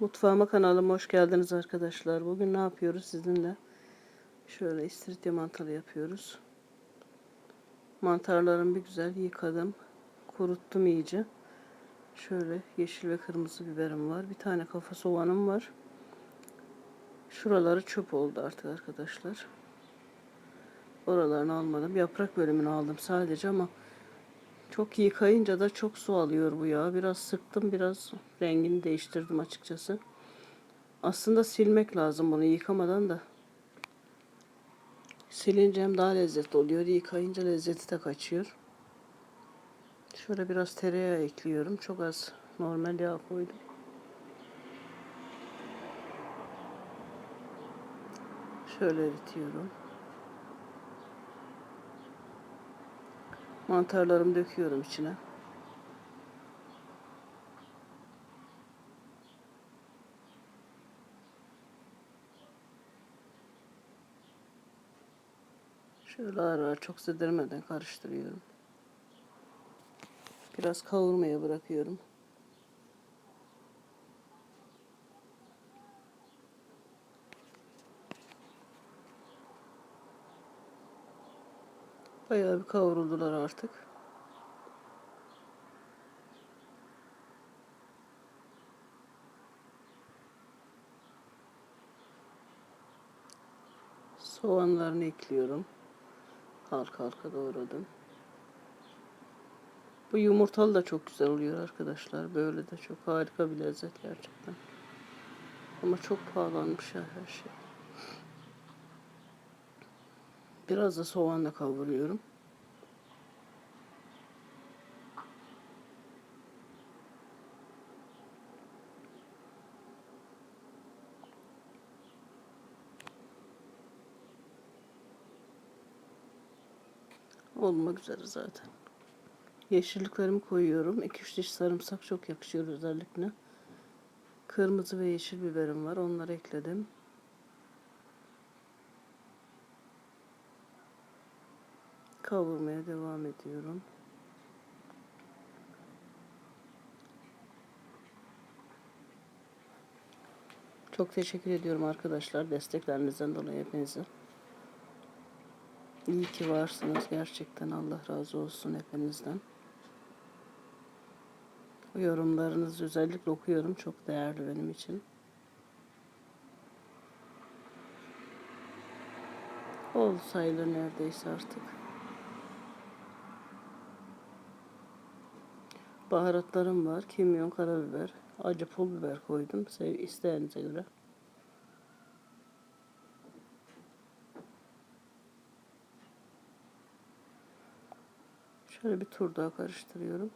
Mutfağıma kanalıma hoş geldiniz arkadaşlar. Bugün ne yapıyoruz sizinle? Şöyle istiridye mantarı yapıyoruz. Mantarlarımı bir güzel yıkadım. Kuruttum iyice. Şöyle yeşil ve kırmızı biberim var. Bir tane kafa soğanım var. Şuraları çöp oldu artık arkadaşlar. Oralarını almadım. Yaprak bölümünü aldım sadece ama çok yıkayınca da çok su alıyor bu ya. Biraz sıktım, biraz rengini değiştirdim açıkçası. Aslında silmek lazım bunu yıkamadan da. Silince hem daha lezzetli oluyor. Yıkayınca lezzeti de kaçıyor. Şöyle biraz tereyağı ekliyorum. Çok az normal yağ koydum. Şöyle eritiyorum. Mantarlarımı döküyorum içine. Şöyle ara çok zedirmeden karıştırıyorum. Biraz kavurmaya bırakıyorum. Bayağı bir kavruldular artık. Soğanlarını ekliyorum. Halka halka doğradım. Bu yumurtalı da çok güzel oluyor arkadaşlar. Böyle de çok harika bir lezzet gerçekten. Ama çok pahalanmış ya her şey. Biraz da soğanla kavuruyorum. Olmak üzere zaten. Yeşilliklerimi koyuyorum. 2-3 diş sarımsak çok yakışıyor özellikle. Kırmızı ve yeşil biberim var. Onları ekledim. Kavurmaya devam ediyorum. Çok teşekkür ediyorum arkadaşlar desteklerinizden dolayı hepinize. İyi ki varsınız gerçekten Allah razı olsun hepinizden. Yorumlarınızı özellikle okuyorum. Çok değerli benim için. Oldu sayılır neredeyse artık. Baharatlarım var. Kimyon, karabiber, acı pul biber koydum. Sev isteğinize göre. Şöyle bir tur daha karıştırıyorum.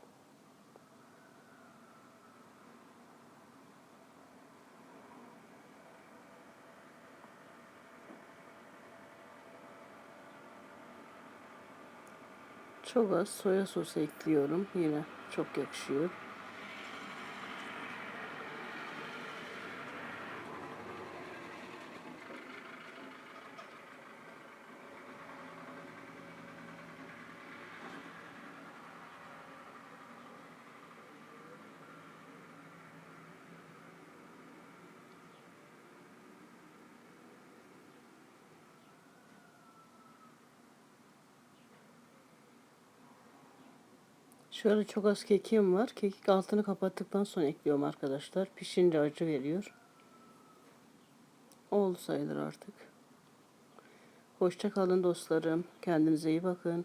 Çok az soya sosu ekliyorum. Yine çok yakışıyor. Şöyle çok az kekim var. Kekik altını kapattıktan sonra ekliyorum arkadaşlar. Pişince acı veriyor. Oldu sayılır artık. Hoşça kalın dostlarım. Kendinize iyi bakın.